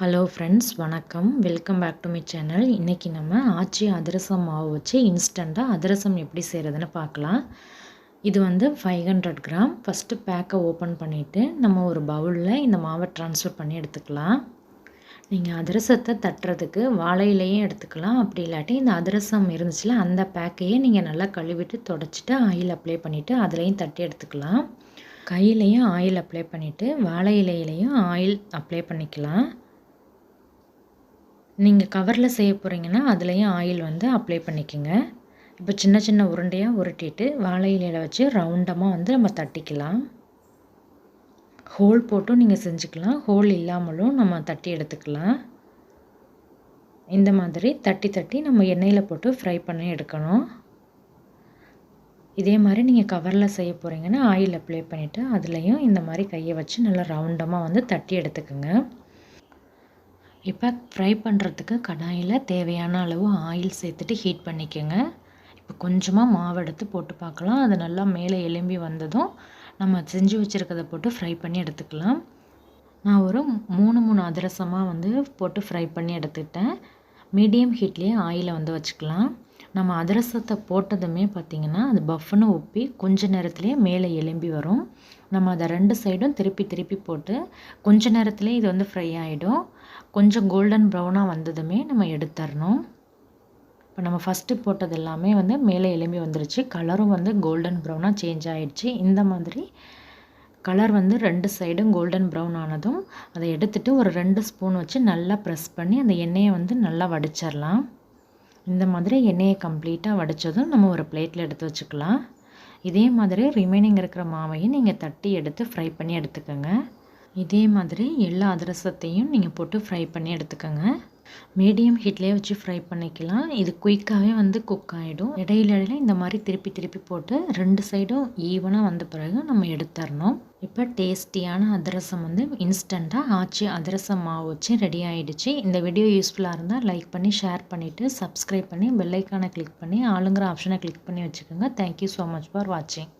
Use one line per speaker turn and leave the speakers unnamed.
Hello friends வணக்கம். Welcome back to my channel இன்றைக்கி நம்ம ஆச்சி அதிரசம் மாவு வச்சு இன்ஸ்டண்ட்டாக அதிரசம் எப்படி செய்கிறதுன்னு பார்க்கலாம். இது வந்து ஃபைவ் ஹண்ட்ரட் கிராம். ஃபஸ்ட்டு பேக்கை ஓப்பன் பண்ணிவிட்டு நம்ம ஒரு பவுலில் இந்த மாவை ட்ரான்ஸ்ஃபர் பண்ணி எடுத்துக்கலாம். நீங்கள் அதிரசத்தை தட்டுறதுக்கு வாழையிலையும் எடுத்துக்கலாம். அப்படி இல்லாட்டி இந்த அதிரசம் இருந்துச்சுல அந்த பேக்கையே நீங்கள் நல்லா கழுவிட்டு தொடச்சிட்டு ஆயில் அப்ளை பண்ணிவிட்டு அதுலேயும் தட்டி எடுத்துக்கலாம். கையிலையும் ஆயில் அப்ளை பண்ணிவிட்டு வாழை இலையிலையும் ஆயில் அப்ளை பண்ணிக்கலாம். நீங்கள் கவரில் செய்ய போகிறீங்கன்னா அதுலேயும் ஆயில் வந்து அப்ளை பண்ணிக்கோங்க. இப்போ சின்ன சின்ன உருண்டையாக உருட்டிட்டு வாழை இலையில் வச்சு ரவுண்டமாக வந்து நம்ம தட்டிக்கலாம். ஹோல் போட்டும் நீங்கள் செஞ்சுக்கலாம். ஹோல் இல்லாமலும் நம்ம தட்டி எடுத்துக்கலாம். இந்த மாதிரி தட்டி தட்டி நம்ம எண்ணெயில் போட்டு ஃப்ரை பண்ணி எடுக்கணும். இதே மாதிரி நீங்கள் கவரில் செய்ய போகிறீங்கன்னா ஆயில் அப்ளை பண்ணிவிட்டு அதுலேயும் இந்த மாதிரி கையை வச்சு நல்லா ரவுண்டமாக வந்து தட்டி எடுத்துக்கோங்க. இப்போ ஃப்ரை பண்ணுறதுக்கு கடாயில் தேவையான அளவு ஆயில் சேர்த்துட்டு ஹீட் பண்ணிக்கோங்க. இப்போ கொஞ்சமாக மாவு எடுத்து போட்டு பார்க்கலாம். அது நல்லா மேலே எலும்பி வந்ததும் நம்ம செஞ்சு வச்சுருக்கதை போட்டு ஃப்ரை பண்ணி எடுத்துக்கலாம். நான் ஒரு மூணு மூணு அதிரசமாக வந்து போட்டு ஃப்ரை பண்ணி எடுத்துக்கிட்டேன். மீடியம் ஹீட்லேயே ஆயிலை வந்து வச்சுக்கலாம். நம்ம அதிரசத்தை போட்டதுமே பார்த்திங்கன்னா அது பஃப்னு உப்பி கொஞ்ச நேரத்துலேயே மேலே எலும்பி வரும். நம்ம அதை ரெண்டு சைடும் திருப்பி திருப்பி போட்டு கொஞ்ச நேரத்துலேயே இது வந்து ஃப்ரை ஆகிடும் கொஞ்சம் கோல்டன் ப்ரௌனாக வந்ததுமே நம்ம எடுத்துடணும். இப்போ நம்ம ஃபஸ்ட்டு போட்டது எல்லாமே வந்து மேலே எலும்பி வந்துருச்சு. கலரும் வந்து கோல்டன் ப்ரௌனாக சேஞ்ச் ஆகிடுச்சு இந்த மாதிரி கலர் வந்து ரெண்டு சைடும் கோல்டன் ப்ரௌன் ஆனதும் அதை எடுத்துட்டு ஒரு ரெண்டு ஸ்பூன் வச்சு நல்லா ப்ரெஸ் பண்ணி அந்த எண்ணெயை வந்து நல்லா வடிச்சிடலாம் இந்த மாதிரி எண்ணெயை கம்ப்ளீட்டாக வடித்ததும் நம்ம ஒரு பிளேட்டில் எடுத்து வச்சுக்கலாம். இதே மாதிரி ரிமைனிங் இருக்கிற மாவையும் நீங்கள் தட்டி எடுத்து ஃப்ரை பண்ணி எடுத்துக்கோங்க. இதே மாதிரி எல்லா அதிரசத்தையும் நீங்கள் போட்டு ஃப்ரை பண்ணி எடுத்துக்கோங்க. மீடியம் ஹீட்லேயே வச்சு ஃப்ரை பண்ணிக்கலாம். இது குயிக்காகவே வந்து குக் ஆகிடும் இடையில இடையில இந்த மாதிரி திருப்பி திருப்பி போட்டு ரெண்டு சைடும் ஈவனாக வந்த பிறகு நம்ம எடுத்துடணும். இப்போ டேஸ்டியான அதிரசம் வந்து இன்ஸ்டண்ட்டாக ஆச்சு. அதிரசம் மாவு வச்சு ரெடி ஆகிடுச்சு இந்த வீடியோ யூஸ்ஃபுல்லாக இருந்தால் லைக் பண்ணி ஷேர் பண்ணிவிட்டு சப்ஸ்கிரைப் பண்ணி பெல்லைக்கானை கிளிக் பண்ணி ஆளுங்கிற ஆப்ஷனை கிளிக் பண்ணி வச்சுக்கோங்க. தேங்க்யூ ஸோ மச் ஃபார் வாட்சிங்